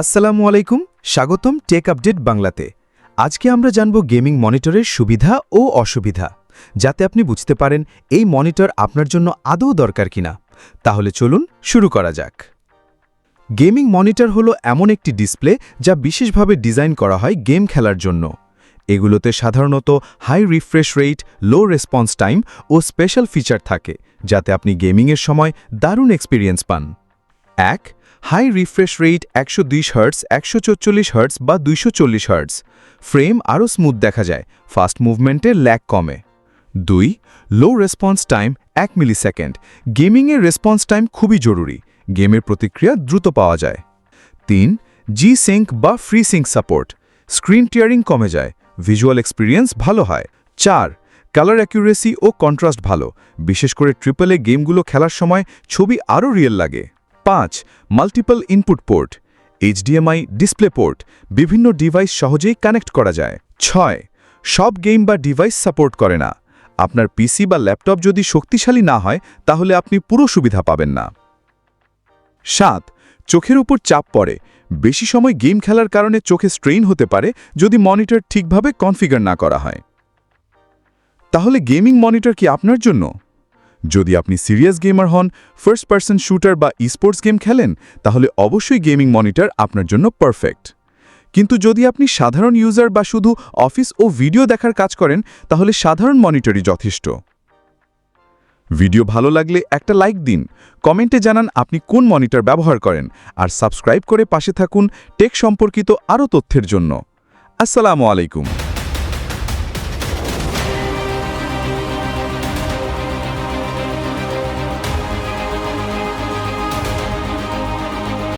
আসসালামু আলাইকুম, স্বাগতম টেক আপডেট বাংলাতে। আজকে আমরা জানব গেমিং মনিটরের সুবিধা ও অসুবিধা, যাতে আপনি বুঝতে পারেন এই মনিটর আপনার জন্য আদৌ দরকার কিনা। তাহলে চলুন শুরু করা যাক। গেমিং মনিটর হলো এমন একটি ডিসপ্লে যা বিশেষভাবে ডিজাইন করা হয় গেম খেলার জন্য। এগুলোতে সাধারণত high refresh rate, low response time ও স্পেশাল ফিচার থাকে, যাতে আপনি গেমিংয়ের সময় দারুণ এক্সপিরিয়েন্স পান। এক হাই রিফ্রেশ রেট একশো দুই হার্টস একশো চল্লিশ হার্টস বা দুইশো চল্লিশ হার্টস ফ্রেম আরও স্মুথ দেখা যায়, ফাস্ট মুভমেন্টের ল্যাক কমে। দুই, লো রেসপন্স টাইম এক মিলি সেকেন্ড গেমিংয়ের রেসপন্স টাইম খুবই জরুরি, গেমের প্রতিক্রিয়া দ্রুত পাওয়া যায়। তিন জি সিঙ্ক বা free sync support screen tearing কমে যায় ভিজুয়াল এক্সপিরিয়েন্স ভালো হয়। চার কালার অ্যাকুরেসি ও কন্ট্রাস্ট ভালো। বিশেষ করে ট্রিপল গেমগুলো খেলার সময় ছবি আরও রিয়েল লাগে। পাঁচ multiple input port HDMI display port বিভিন্ন ডিভাইস সহজেই কানেক্ট করা যায়। ছয়, সব গেম বা ডিভাইস সাপোর্ট করে না। আপনার পিসি বা ল্যাপটপ যদি শক্তিশালী না হয়, তাহলে আপনি পুরো সুবিধা পাবেন না। সাত, চোখের উপর চাপ পড়ে। বেশি সময় গেম খেলার কারণে চোখে স্ট্রেইন হতে পারে যদি মনিটর ঠিকভাবে কনফিগার না করা হয়। তাহলে গেমিং মনিটর কি আপনার জন্য? যদি আপনি সিরিয়াস গেমার হন ফার্স্ট পার্সন শুটার বা স্পোর্টস গেম খেলেন, তাহলে অবশ্যই গেমিং মনিটর আপনার জন্য পারফেক্ট কিন্তু যদি আপনি সাধারণ ইউজার বা শুধু অফিস ও ভিডিও দেখার কাজ করেন, তাহলে সাধারণ মনিটরই যথেষ্ট। ভিডিও ভালো লাগলে একটা লাইক দিন। কমেন্টে জানান আপনি কোন মনিটর ব্যবহার করেন, আর সাবস্ক্রাইব করে পাশে থাকুন টেক সম্পর্কিত আরও তথ্যের জন্য। আসসালামু আলাইকুম।